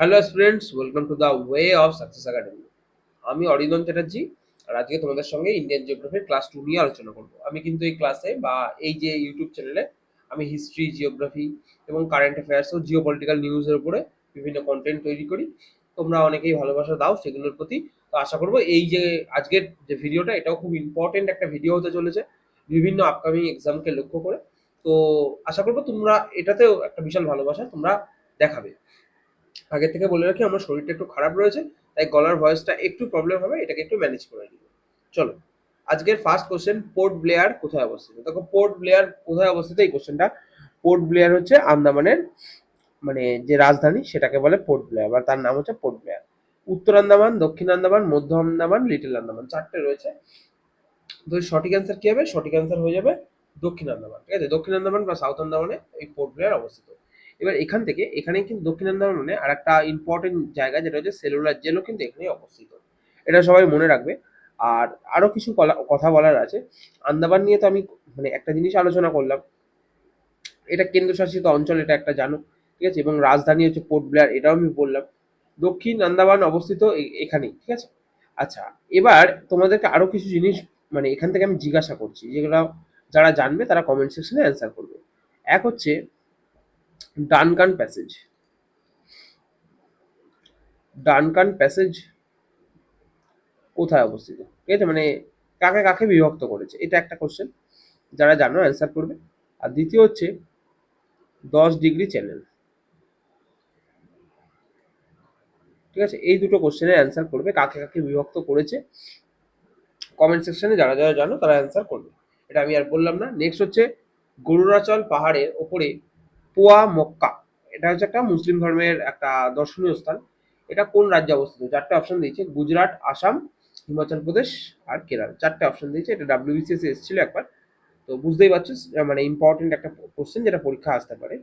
Hello students welcome to the way of success academy আমি অরিন্দম চ্যাটার্জি, আর আজকে তোমাদের সঙ্গে ইন্ডিয়ান জিওগ্রাফির ক্লাস টু নিয়ে আলোচনা করব। আমি কিন্তু এই ক্লাসে বা এই যে ইউটিউব চ্যানেলে আমি হিস্ট্রি জিওগ্রাফি এবং কারেন্ট অ্যাফেয়ার্স ও জিও পলিটিক্যাল নিউজের উপরে বিভিন্ন কন্টেন্ট তৈরি করি। তোমরা অনেকেই ভালোবাসা দাও সেগুলোর প্রতি। তো আশা করব এই যে আজকের যে ভিডিওটা এটাও খুব ইম্পর্টেন্ট একটা ভিডিও হতে চলেছে বিভিন্ন আপকামিং এক্সামকে লক্ষ্য করে। তো আশা করব তোমরা এটাতেও একটা বিশাল ভালোবাসা তোমরা দেখাবে। আগে থেকে বলে রাখি, আমার শরীরটা একটু খারাপ রয়েছে, তাই গলার ভয়েসটা একটু প্রবলেম হবে, এটাকে একটু ম্যানেজ করে নিব। চলো, আজকের ফার্স্ট কোশ্চেন পোর্ট ব্লেয়ার কোথায় অবস্থিত? দেখো পোর্ট ব্লেয়ার কোথায় অবস্থিত? এই কোশ্চেনটা পোর্ট ব্লেয়ার হচ্ছে আন্দামানের মানে যে রাজধানী, সেটাকে বলে পোর্ট ব্লেয়ার বা তার নাম হচ্ছে পোর্ট ব্লেয়ার উত্তর আন্দামান, দক্ষিণ আন্দামান, মধ্য আন্দামান লিটল আন্দামান, চারটে রয়েছে। তো সঠিক অ্যান্সার কি হবে? সঠিক অ্যান্সার হয়ে যাবে দক্ষিণ আন্দামান, ঠিক আছে? দক্ষিণ আন্দামান বা সাউথ আন্দামানে এই পোর্ট ব্লেয়ার অবস্থিত। এবার এখান থেকে এখানে কিন্তু দক্ষিণ আন্দামানে আর একটা ইম্পর্টেন্ট জায়গা যেটা হচ্ছে সেলুলার জেলও কিন্তু এখানেই অবস্থিত। এটা সবাই মনে রাখবে। আর আরও কিছু কথা বলার আছে। আন্দামান নিয়ে তো আমি মানে একটা জিনিস আলোচনা করলাম। এটা কেন্দ্রশাসিত অঞ্চল, এটা একটা জানো ঠিক আছে? এবং রাজধানী হচ্ছে পোর্ট ব্লেয়ার এটাও আমি বললাম। দক্ষিণ আন্দামান অবস্থিত এখানেই, ঠিক আছে? আচ্ছা এবার তোমাদেরকে আরও কিছু জিনিস মানে এখান থেকে আমি জিজ্ঞাসা করছি, যেগুলো যারা জানবে তারা কমেন্ট সেকশনে অ্যান্সার করবে। এক হচ্ছে ডানকান প্যাসেজ। ডানকান প্যাসেজ কোথায় অবস্থিত? ঠিক আছে মানে কাকে কাকে বিভক্ত করেছে? এটা একটা কোশ্চেন যারা জানো অ্যান্সার করবে। আর দ্বিতীয় হচ্ছে দশ ডিগ্রি চ্যানেল ঠিক আছে, এই দুটো কোশ্চেনের অ্যান্সার করবে, কাকে কাকে বিভক্ত করেছে। কমেন্ট সেকশনে যারা যারা জানো তারা অ্যান্সার করবে। এটা আমি আর বললাম না। নেক্সট হচ্ছে গরুরাচল পাহাড়ের ওপরে পোয়া মক্কা। এটা হচ্ছে একটা মুসলিম ধর্মের একটা দর্শনীয় স্থান। এটা কোন রাজ্যে অবস্থিত? চারটে অপশন দিয়েছে, গুজরাট, আসাম, হিমাচল প্রদেশ আর কেরাল। চারটে অপশন দিয়েছে, এটা ডাব্লিউবিসিএস এসেছিল একবার। তো বুঝতেই পারছ মানে ইম্পর্টেন্ট একটা কোশ্চেন যেটা পরীক্ষা আসতে পারে।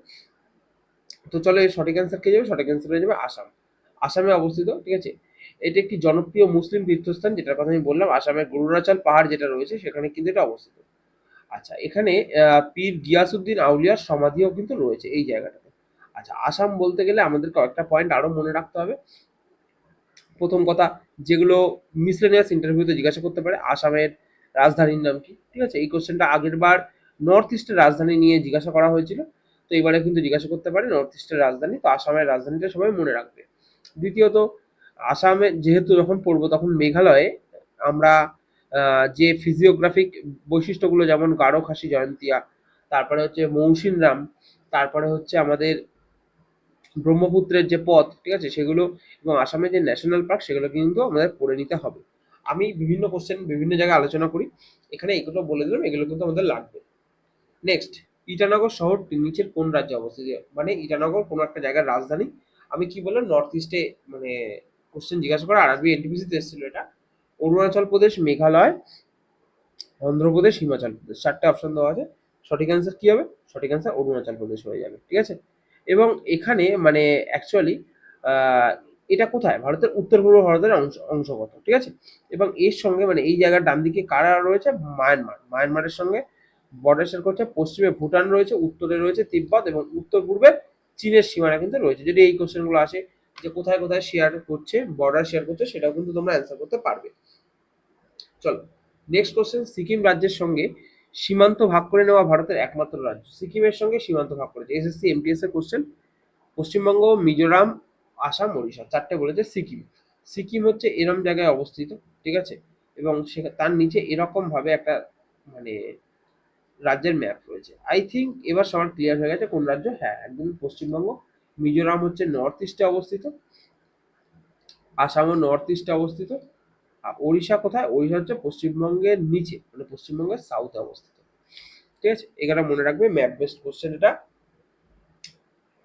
তো চলো এর সঠিক অ্যান্সার কে যাবে সঠিক অ্যান্সার হয়ে যাবে আসাম। আসামে অবস্থিত, ঠিক আছে? এটি একটি জনপ্রিয় মুসলিম তীর্থস্থান, যেটার কথা আমি বললাম। আসামের গরুরাচল পাহাড় যেটা রয়েছে, সেখানে কিন্তু এটা অবস্থিত। আচ্ছা এখানে পীর গিয়াসুদ্দিন আউলিয়ার সমাধিও কিন্তু রয়েছে এই জায়গাটাতে। আচ্ছা আসাম বলতে গেলে আমাদের কয়েকটা পয়েন্ট আরও মনে রাখতে হবে। প্রথম কথা, যেগুলো মিসলেনিয়াস ইন্টারভিউতে জিজ্ঞাসা করতে পারে, আসামের রাজধানীর নাম কি? ঠিক আছে, এই কোশ্চেনটা আগের বার নর্থ ইস্টের রাজধানী নিয়ে জিজ্ঞাসা করা হয়েছিল। তো এবারে কিন্তু জিজ্ঞাসা করতে পারে নর্থ ইস্টের রাজধানী, তো আসামের রাজধানীটা সবাই মনে রাখবে। দ্বিতীয়ত, আসামে যেহেতু যখন পড়ব তখন মেঘালয়ে আমরা যে ফিজিওগ্রাফিক বৈশিষ্ট্যগুলো যেমন গাঢ় খাসি জয়ন্তিয়া, তারপরে হচ্ছে মৌসিন রাম, তারপরে হচ্ছে আমাদের ব্রহ্মপুত্রের যে পথ ঠিক আছে, সেগুলো এবং আসামের যে ন্যাশনাল পার্ক সেগুলো কিন্তু আমাদের পড়ে নিতে হবে। আমি বিভিন্ন কোশ্চেন বিভিন্ন জায়গায় আলোচনা করি, এখানে এগুলো বলে দিলাম, এগুলো কিন্তু আমাদের লাগবে। নেক্সট ইটানগর শহরটি নিচের কোন রাজ্যে অবস্থিত? মানে ইটানগর কোনো একটা জায়গার রাজধানী। আমি কি বললাম? নর্থ ইস্টে মানে কোশ্চেন জিজ্ঞাসা করা আরবি এনটিপিসিতে এসেছিল এটা। অরুণাচল প্রদেশ, মেঘালয়, অন্ধ্রপ্রদেশ, হিমাচল প্রদেশ। চারটে অপশন দেওয়া আছে। সঠিক অ্যান্সার কি হবে? সঠিক অ্যান্সার অরুণাচল প্রদেশ হয়ে যাবে, ঠিক আছে? এবং এখানে মানে অ্যাকচুয়ালি এটা কোথায়? ভারতের উত্তর পূর্ব ভারতের অংশ, অংশগত, ঠিক আছে? এবং এর সঙ্গে মানে এই জায়গার ডান দিকে কারা রয়েছে? মায়ানমার। মায়ানমারের সঙ্গে বর্ডার শেয়ার করছে। পশ্চিমে ভুটান রয়েছে, উত্তরে রয়েছে তিব্বত এবং উত্তর পূর্বে চীনের সীমানা কিন্তু রয়েছে। যদি এই কোশ্চেনগুলো আসে যে কোথায় কোথায় শেয়ার করছে বর্ডার শেয়ার করছে, সেটাও কিন্তু তোমরা অ্যান্সার করতে পারবে। চলো নেক্সট কোশ্চেন সিকিম রাজ্যের সঙ্গে সীমান্ত ভাগ করে নেওয়া ভারতের একমাত্র রাজ্য। সিকিমের সঙ্গে সীমান্ত ভাগ করেছে এসএসসি এমটিএস এর কোশ্চেন পশ্চিমবঙ্গ, মিজোরাম, আসাম, ওড়িশা, চারটে বলেছে সিকিম। সিকিম হচ্ছে এরম জায়গায় অবস্থিত, ঠিক আছে? এবং সে- তার নিচে এরকম ভাবে একটা মানে রাজ্যের ম্যাপ রয়েছে। আই থিঙ্ক এবার সবার ক্লিয়ার হয়ে গেছে কোন রাজ্য? হ্যাঁ একদম পশ্চিমবঙ্গ মিজোরাম হচ্ছে নর্থ ইস্টে অবস্থিত, আসামও নর্থ ইস্টে অবস্থিত, আর ওড়িশা কোথায়? ওড়িশা হচ্ছে পশ্চিমবঙ্গের নিচে মানে পশ্চিমবঙ্গের সাউথে অবস্থিত। ঠিক আছে? এখানে মনে রাখবে ম্যাপ বেসড কোশ্চেন এটা।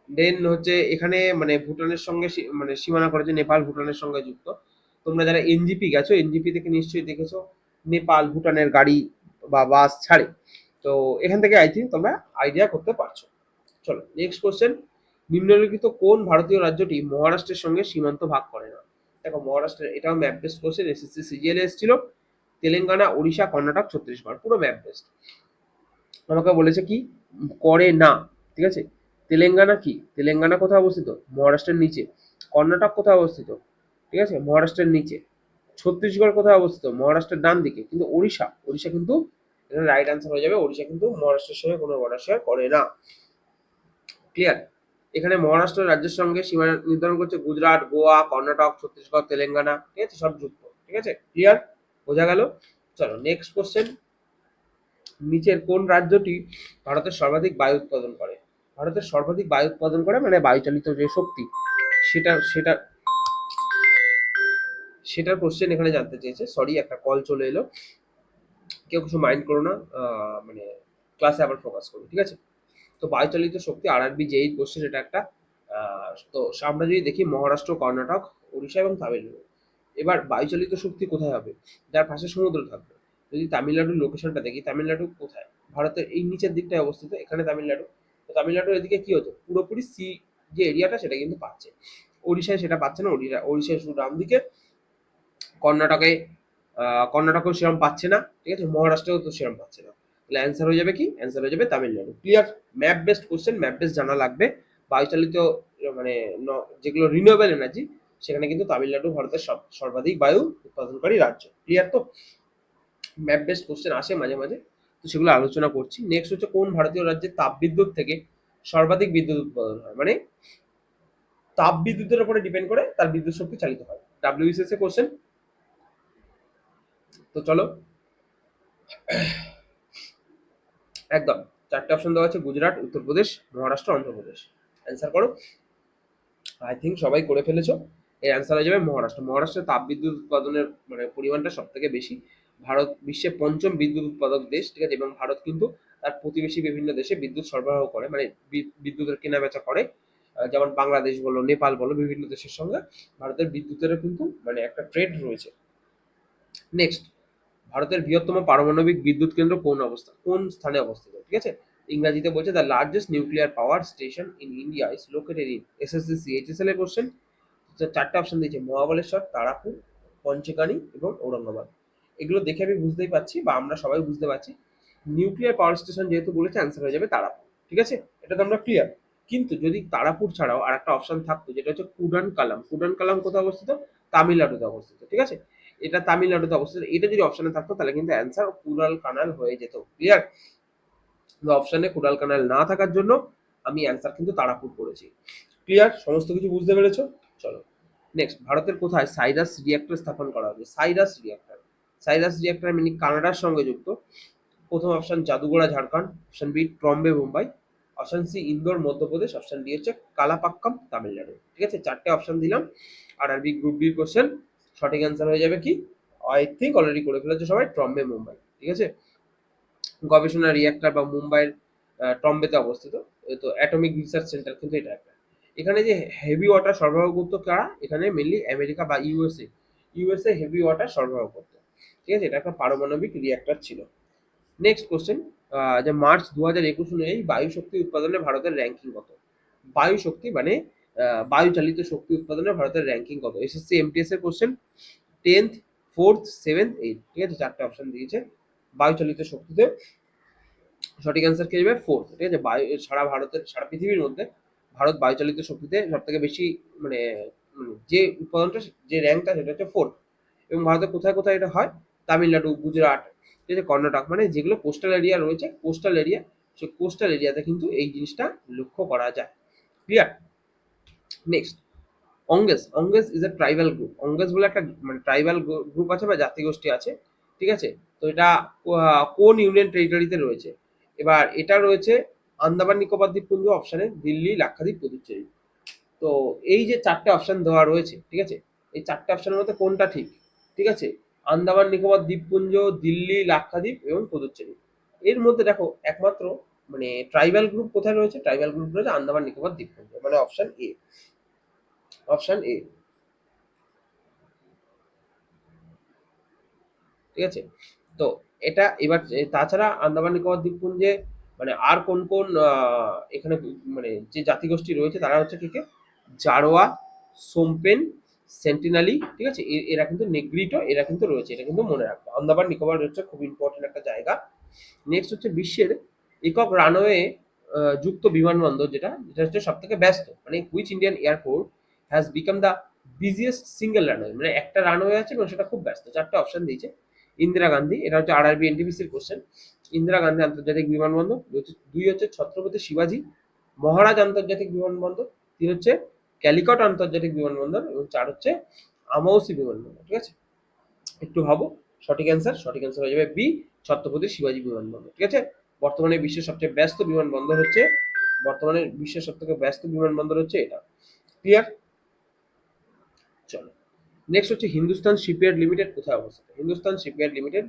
দেন হচ্ছে এখানে মানে ভুটানের সঙ্গে মানে সীমানা করেছে নেপাল ভুটানের সঙ্গে যুক্ত। তোমরা যারা এনজিপি গেছো এনজিপি থেকে নিশ্চয়ই দেখেছ, নেপাল ভুটানের গাড়ি বা বাস ছাড়ে। তো এখান থেকে আই থিঙ্ক তোমরা আইডিয়া করতে পারছ। চলো নেক্সট কোশ্চেন নিম্নলিখিত কোন ভারতীয় রাজ্যটি মহারাষ্ট্রের সঙ্গে সীমান্ত ভাগ করে না? দেখো, মহারাষ্ট্রের এটাও map based question SSC CGL এসেছিল। তেলেঙ্গানা, ওড়িশা, কর্ণাটক, ছত্তিশগড়, পুরো ম্যাপ বেসড আমাকে বলেছে কি? করে না, ঠিক আছে? তেলেঙ্গানা কি? তেলেঙ্গানা কোথায় অবস্থিত? মহারাষ্ট্রের নিচে। কর্ণাটক কোথায় অবস্থিত? ঠিক আছে? মহারাষ্ট্রের নিচে। ছত্তিশগড় কোথায় অবস্থিত? মহারাষ্ট্রের ডান দিকে। কিন্তু ওড়িশা? ওড়িশা কিন্তু রাইট আনসার হয়ে যাবে। ওড়িশা কিন্তু মহারাষ্ট্রের সঙ্গে কোনো বর্ডার শেয়ার করে না। ক্লিয়ার এখানে মহারাষ্ট্র রাজ্যের সঙ্গে সীমানা নির্ধারণ করছে গুজরাট, গোয়া, কর্ণাটক, ছত্তিশগড়, তেলেঙ্গানা, ঠিক আছে? সব যুক্ত, ঠিক আছে? ক্লিয়ার বোঝা গেল? চলো নেক্সট কোশ্চেন নিচের কোন রাজ্যটি ভারতের সর্বাধিক বায়ু উৎপাদন করে? ভারতের সর্বাধিক বায়ু উৎপাদন করে মানে বায়ুচালিত যে শক্তি, সেটা সেটা, সেটার কোশ্চেন এখানে জানতে চেয়েছে। সরি একটা কল চলে এলো। কেউ কিছু মাইন্ড করো না মানে ক্লাসে আবার ফোকাস করো ঠিক আছে? তো বায়ুচালিত শক্তি আর আরবি যেই কোশ্চেন এটা একটা তো আমরা যদি দেখি মহারাষ্ট্র, কর্ণাটক উড়িষ্যা এবং তামিলনাড়ু, এবার বায়ুচালিত শক্তি কোথায় হবে? যার পাশে সমুদ্র থাকবে। যদি তামিলনাড়ুর লোকেশনটা দেখি, তামিলনাড়ু কোথায়? ভারতের এই নিচের দিকটায় অবস্থিত, এখানে তামিলনাড়ু। তো তামিলনাড়ুর এদিকে কি হতো পুরোপুরি সি যে এরিয়াটা সেটা কিন্তু পাচ্ছে। ওড়িশায় সেটা পাচ্ছে না, ওড়িশা ওড়িশায় শুধু ডান দিকে। কর্ণাটকে কর্ণাটকেও সেরকম পাচ্ছে না, ঠিক আছে? মহারাষ্ট্রেও তো সেরকম পাচ্ছে না। তাহলে অ্যান্সার হয়ে যাবে কি? অ্যান্সার হয়ে যাবে Tamil Nadu. Clear map based question map based জানা লাগবে। বায়ুচালিত মানে যেগুলো রিনিউয়েবল এনার্জি সেখানে কিন্তু তামিলনাড়ু ভারতের সব, সর্বাধিক বায়ু উৎপাদনকারী রাজ্য। ক্লিয়ার তো? ম্যাপ বেসড কোশ্চেন আসে মাঝে মাঝে, তো সেগুলো আলোচনা করছি। নেক্সট হচ্ছে কোন ভারতীয় রাজ্যে তাপবিদ্যুৎ থেকে সর্বাধিক বিদ্যুৎ উৎপাদন হয়? মানে তাপ বিদ্যুতের উপরে ডিপেন্ড করে তার বিদ্যুৎ শক্তি চালিত হয়। ডাব্লিউবিসিএস এর কোশ্চেন তো চলো। একদম। চারটে অপশন দেওয়া আছে, গুজরাট, উত্তরপ্রদেশ, মহারাষ্ট্র, অন্ধ্রপ্রদেশ। অ্যান্সার করো। আই থিঙ্ক সবাই করে ফেলেছো। এর অ্যান্সার হয়ে যাবে মহারাষ্ট্র। মহারাষ্ট্রে তাপবিদ্যুৎ উৎপাদনের মানে পরিমাণটা সব থেকে বেশি। ভারত বিশ্বের পঞ্চম বিদ্যুৎ উৎপাদক দেশ, ঠিক আছে? এবং ভারত কিন্তু তার প্রতিবেশী বিভিন্ন দেশে বিদ্যুৎ সরবরাহ করে মানে বিদ্যুতের কেনা বেচা করে যেমন বাংলাদেশ বলো, নেপাল বলো, বিভিন্ন দেশের সঙ্গে ভারতের বিদ্যুতের কিন্তু মানে একটা ট্রেড রয়েছে। নেক্সট ভারতের বৃহত্তম পারমাণবিক বিদ্যুৎ কেন্দ্র কোন অবস্থা, কোন স্থানে অবস্থিত? ঠিক আছে? ইংরাজিতে বলছে the largest nuclear power station in India is located in SSC CHSL এর কোশ্চেন চারটে অপশন দিয়েছে, মহাবলেশ্বর, তারাপুর, পঞ্চকানি এবং ঔরঙ্গাবাদ। এগুলো দেখে আমি বুঝতেই পারছি বা আমরা সবাই বুঝতে পারছি। নিউক্লিয়ার পাওয়ার স্টেশন যেহেতু বলেছে অ্যান্সার হয়ে যাবে তারাপুর। ঠিক আছে? এটা তো আমরা ক্লিয়ার কিন্তু যদি তারাপুর ছাড়াও আর একটা অপশন থাকতো, যেটা হচ্ছে কুডান কালাম কুডান কালাম কোথায় অবস্থিত? তামিলনাড়ুতে অবস্থিত। ঠিক আছে? এটা তামিলনাড়ুতে অবস্থিত। এটা যদি অপশনে থাকতো, তাহলে কিন্তু অ্যান্সার কুড়াল কানাল হয়ে যেত। ক্লিয়ার অপশনে কুড়াল কানাল না থাকার জন্য আমি অ্যান্সার কিন্তু তারাপুর করেছি। ক্লিয়ার সমস্ত কিছু বুঝতে পেরেছ? চলো। নেক্সট ভারতের কোথায় সাইরাস রিঅ্যাক্টর স্থাপন করা হবে? সাইরাস রিঅ্যাক্টর সাইরাস রিঅ্যাক্টর মিনি কানাডার সঙ্গে যুক্ত। প্রথম option Jadugoda Jharkhand option B Trombay Mumbai option C Indore, Madhya Pradesh option D হচ্ছে কালাপাক্কাম, তামিলনাড়ু। ঠিক আছে? চারটে অপশন দিলাম। আর আরবি গ্রুপ ডির কোশ্চেন সঠিক অ্যান্সার হয়ে যাবে কি? আই থিঙ্ক অলরেডি করে ফেলেছে সবাই ট্রম্বে মুম্বাই ঠিক আছে? গবেষণা রিঅ্যাক্টর বা মুম্বাইয়ের ট্রম্বেতে অবস্থিত। তো অ্যাটমিক রিসার্চ সেন্টার কিন্তু এটা একটা। এখানে যে হেভি ওয়াটার সরবরাহ করতো কারা? এখানে মেনলি আমেরিকা বা ইউএসএ ইউএসএ হেভি ওয়াটার সরবরাহ করতো। ঠিক আছে? এটা একটা পারমাণবিক রিঅ্যাক্টর ছিল। নেক্সট কোশ্চেন যে মার্চ দু হাজার একুশ অনুযায়ী বায়ু শক্তি উৎপাদনে ভারতের র্যাঙ্কিং কত? বায়ু শক্তি মানে আহ, বায়ু চালিত শক্তি উৎপাদনে ভারতের র্যাঙ্কিং কত? এসএসসি এমটিএস এর question tenth fourth seventh eight ঠিক আছে? চারটে অপশন দিয়েছে বায়ু চালিত শক্তিতে। সঠিক অ্যান্সার কে যাবে ফোর্থ ঠিক আছে? বায়ু সারা ভারতের সারা পৃথিবীর মধ্যে ভারত বায়ু চালিত শক্তিতে সব থেকে বেশি মানে মানে যে উৎপাদনটা যে র্যাঙ্কটা সেটা হচ্ছে ফোর্থ এবং ভারতের কোথায় কোথায় এটা হয়? তামিলনাড়ু গুজরাট ঠিক আছে? কর্ণাটক মানে যেগুলো কোস্টাল এরিয়া রয়েছে কোস্টাল এরিয়া সেই কোস্টাল এরিয়াতে কিন্তু এই জিনিসটা লক্ষ্য করা যায়। Clear next Onges Onges is a tribal group Onges বলে একটা মানে ট্রাইবাল গ্রুপ আছে বা জাতিগোষ্ঠী আছে, ঠিক আছে? তো এটা কোন ইউনিয়ন টেরিটরিতে রয়েছে? এবার এটা রয়েছে আন্দামান নিকোবর দ্বীপপুঞ্জ অপশানে দিল্লি, লাক্ষাদ্বীপ পুদুচেরি। তো এই যে চারটে অপশান দেওয়া রয়েছে, ঠিক আছে? এই চারটে অপশানের মধ্যে কোনটা ঠিক? ঠিক আছে? আন্দামান নিকোবর দ্বীপপুঞ্জ, দিল্লি, লাক্ষাদ্বীপ এবং পুদুচেরি। এর মধ্যে দেখো, একমাত্র মানে ট্রাইবাল গ্রুপ কোথায় রয়েছে? ট্রাইবাল গ্রুপ রয়েছে আন্দামান নিকোবর দ্বীপপুঞ্জ মানে অপশন এ অপশন এ। ঠিক আছে? তো এটা এবার তাছাড়া আন্দামান নিকোবর দ্বীপপুঞ্জে মানে আর কোন কোন এখানে মানে যে জাতিগোষ্ঠী রয়েছে, তারা হচ্ছে কি জারোয়া, সোমপেন, সেন্টিনালি, ঠিক আছে? এরা কিন্তু নেগ্রিটো, এরা কিন্তু রয়েছে, এটা কিন্তু মনে রাখবে। আন্দামান নিকোবর হচ্ছে খুব ইম্পর্টেন্ট একটা জায়গা। নেক্সট হচ্ছে বিশ্বের একক রানওয়ে যুক্ত বিমানবন্দর যেটা যেটা হচ্ছে সব থেকে ব্যস্ত মানে which Indian airport has become the busiest single runway মানে একটা রানওয়ে আছে এবং সেটা খুব ব্যস্ত, চারটে অপশন দিয়েছে। ইন্দিরা গান্ধী, এটা হচ্ছে আরআরবি এনটিপিসির কোশ্চেন ইন্দিরা গান্ধী আন্তর্জাতিক বিমানবন্দর, দুই হচ্ছে- ছত্রপতি শিবাজি, মহারাজ আন্তর্জাতিক বিমানবন্দর, তিন হচ্ছে ক্যালিকট আন্তর্জাতিক বিমানবন্দর, এবং চার হচ্ছে আমৌসি বিমানবন্দর, ঠিক আছে? একটু ভাবো, সঠিক অ্যান্সার সঠিক অ্যান্সার হয়ে যাবে বি ছত্রপতি শিবাজি বিমানবন্দর, ঠিক আছে? বর্তমানে বিশ্বের সবচেয়ে ব্যস্ত বিমানবন্দর হচ্ছে বর্তমানে বিশ্বের সব থেকে ব্যস্ত বিমানবন্দর হচ্ছে এটা। ক্লিয়ার নেক্সট হচ্ছে হিন্দুস্তান শিপইয়ার্ড লিমিটেড কোথায় অবস্থিত? হিন্দুস্তান শিপইয়ার্ড লিমিটেড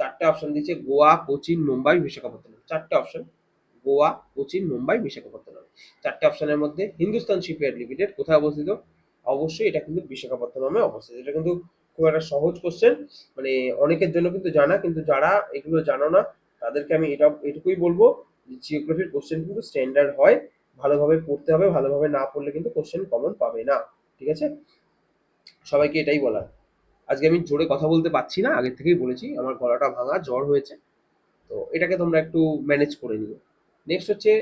চারটে অপশন দিচ্ছে গোয়া, কোচিন, মুম্বাই, বিশাখাপত্তনম। চারটে অপশন গোয়া, কোচিন, মুম্বাই, বিশাখাপত্তনম। চারটে অপশনের মধ্যে হিন্দুস্তান শিপইয়ার্ড লিমিটেড কোথায় অবস্থিত? অবশ্যই এটা কিন্তু বিশাখাপত্তনমে অবস্থিত। এটা কিন্তু খুব একটা সহজ কোশ্চেন মানে অনেকের জন্য কিন্তু জানা, কিন্তু যারা এগুলো জানো না, তাদেরকে আমি এটা, এটুকুই বলব জিওগ্রাফির কোশ্চেন কিন্তু স্ট্যান্ডার্ড হয়। ভালোভাবে পড়তে হবে, ভালোভাবে না পড়লে কিন্তু কোশ্চেন কমন পাবে না। ঠিক আছে? সবাইকে এটাই বলার। আজকে আমি জোরে কথা বলতে পারছি না, আগের থেকেই বলেছি, আমার গলাটা ভাঙা, জ্বর হয়েছে। তো এটাকে তোমরা একটু ম্যানেজ করে নিও। নেক্সট হচ্ছে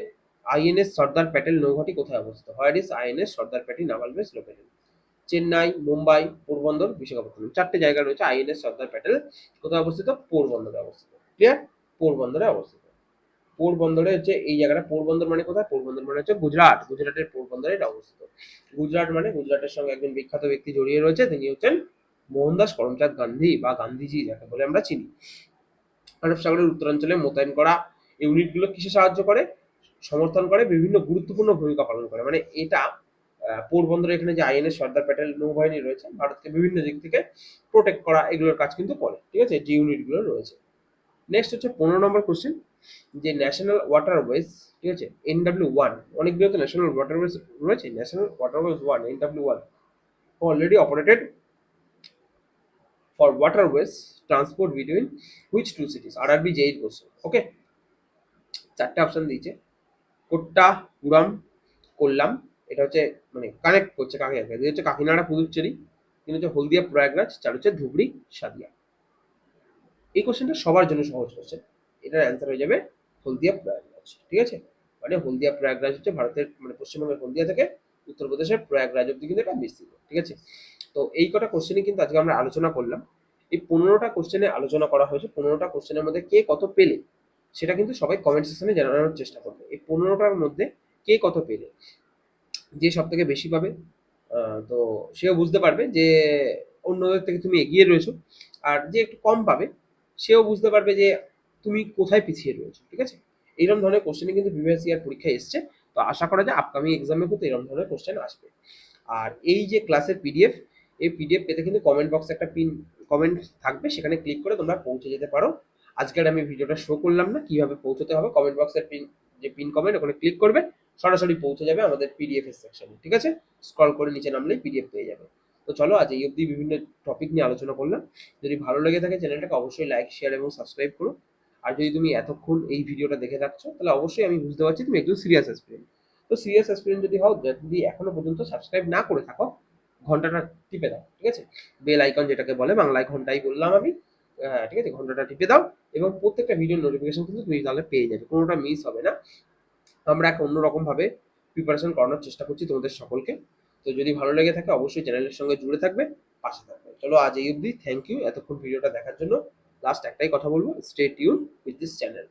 আইএনএস সর্দার প্যাটেল নৌঘাটি কোথায় অবস্থিত? Where is INS Sardar Patel naval base located Chennai, Mumbai, Porbandar, Visakhapatnam. চারটে জায়গা রয়েছে আইএনএস সর্দার প্যাটেল কোথায় অবস্থিত? পোরবন্দরে অবস্থিত। ক্লিয়ার পোরবন্দরে অবস্থিত। পোরবন্দরে হচ্ছে এই জায়গাটা, পোরবন্দর মানে কোথায়? পোরবন্দর মানে হচ্ছে গুজরাট। গুজরাটের পোরবন্দরে এটা অবস্থিত। গুজরাট মানে গুজরাটের সঙ্গে একজন বিখ্যাত ব্যক্তি জড়িয়ে রয়েছে, তিনি হচ্ছেন মোহনদাস করমচাঁদ গান্ধী বা গান্ধীজি, যাকে বলে আমরা চিনি। আরব সাগরের উত্তরাঞ্চলে মোতায়েন করা ইউনিটগুলো কিসে সাহায্য করে? সমর্থন করে, বিভিন্ন গুরুত্বপূর্ণ ভূমিকা পালন করে। মানে এটা পোরবন্দরে এখানে যে আইএনএস সর্দার প্যাটেল নৌবাহিনী রয়েছে, ভারতকে বিভিন্ন দিক থেকে প্রোটেক্ট করা, এগুলোর কাজ কিন্তু করে। ঠিক আছে? যে ইউনিটগুলো রয়েছে। নেক্সট হচ্ছে পনেরো নম্বর কোশ্চেন যে ন্যাশনাল ওয়াটারওয়েজ ঠিক আছে? এনডাব্লিউ ওয়ান অনেকগুলো তো ন্যাশনাল ওয়াটারওয়েজ রয়েছে national waterways one NW one already operated for waterways transport between which two cities? RRB JEE question okay চারটে অপশন দিয়েছে, কোট্টা, পুরাম, কোল্লাম, এটা হচ্ছে মানে কানেক্ট করছে কাকে কাকে হচ্ছে কাকিনাড়া পুদুচ্চেরি তিন হচ্ছে হলদিয়া, প্রয়াগরাজ, চার হচ্ছে ধুবড়ি, সাদিয়া। এই কোশ্চেনটা সবার জন্য সহজ কোশ্চেন এটার অ্যান্সার হয়ে যাবে হলদিয়া প্রয়াগরাজ, ঠিক আছে? মানে হলদিয়া প্রয়াগরাজ হচ্ছে ভারতের মানে পশ্চিমবঙ্গের হলদিয়া থেকে উত্তরপ্রদেশের প্রয়াগরাজ অব্দি কিন্তু এটা বিস্তৃত, ঠিক আছে? তো এই কটা কোশ্চেনই কিন্তু আজকে আমরা আলোচনা করলাম। এই পনেরোটা কোশ্চেনে আলোচনা করা হয়েছে। পনেরোটা কোশ্চেনের মধ্যে কে কত পেলে, সেটা কিন্তু সবাই কমেন্ট সেকশনে জানানোর চেষ্টা করবে। এই পনেরোটার মধ্যে কে কত পেলে, যে সব থেকে বেশি পাবে তো সেও বুঝতে পারবে যে অন্যদের থেকে তুমি এগিয়ে রয়েছো। আর যে একটু কম পাবে, সেও বুঝতে পারবে যে তুমি কোথায় পিছিয়ে রয়েছো, ঠিক আছে? এইরকম ধরনের কোশ্চেনে কিন্তু প্রিভিয়াস ইয়ার পরীক্ষায় এসছে। তো আশা করা যায় আপকামিং এক্সামে কিন্তু এরকম ধরনের কোশ্চেন আসবে। আর এই যে ক্লাসের পিডিএফ এই পিডিএফ পেতে কিন্তু কমেন্ট বক্সে একটা পিন কমেন্ট থাকবে। সেখানে ক্লিক করে তোমরা পৌঁছে যেতে পারো। আজকের আমি ভিডিওটা শো করলাম না, কীভাবে পৌঁছতে হবে কমেন্ট বক্সের পিন যে পিন কমেন্ট ওখানে ক্লিক করবে। সরাসরি পৌঁছে যাবে আমাদের পিডিএফ এর সেকশনে ঠিক আছে? স্ক্রল করে নিচে নামলেই পিডিএফ পেয়ে যাবে। তো চলো, আজ এই অবধি বিভিন্ন টপিক নিয়ে আলোচনা করলাম। যদি ভালো লেগে থাকে চ্যানেলটাকে অবশ্যই লাইক শেয়ার এবং সাবস্ক্রাইব করো। আর যদি তুমি এতক্ষণ এই ভিডিওটা দেখে থাকছো, তাহলে অবশ্যই আমি বুঝতে পারছি তুমি একজন সিরিয়াস অ্যাসপিরেন্ট তো সিরিয়াস অ্যাসপিরেন্ট যদি হও যদি এখনও পর্যন্ত সাবস্ক্রাইব না করে থাকো, ঘন্টাটা টিপে দাও, ঠিক আছে? বেল আইকন যেটাকে বলে, বাংলায় ঘন্টাই বললাম আমি ঠিক আছে? ঘন্টাটা টিপে দাও এবং প্রত্যেকটা ভিডিওর নোটিফিকেশন কিন্তু তুমি তাহলে পেয়ে যাবে, কোনোটা মিস হবে না। আমরা এক অন্যরকম ভাবে প্রিপারেশন করানোর চেষ্টা করছি তোমাদের সকলকে। তো যদি ভালো লেগে থাকে, অবশ্যই চ্যানেলের সঙ্গে জুড়ে থাকবে, পাশে থাকবে। চলো আজ এই অবধি থ্যাংক ইউ এতক্ষণ ভিডিওটা দেখার জন্য। লাস্ট একটাই কথা বলব stay tuned with this channel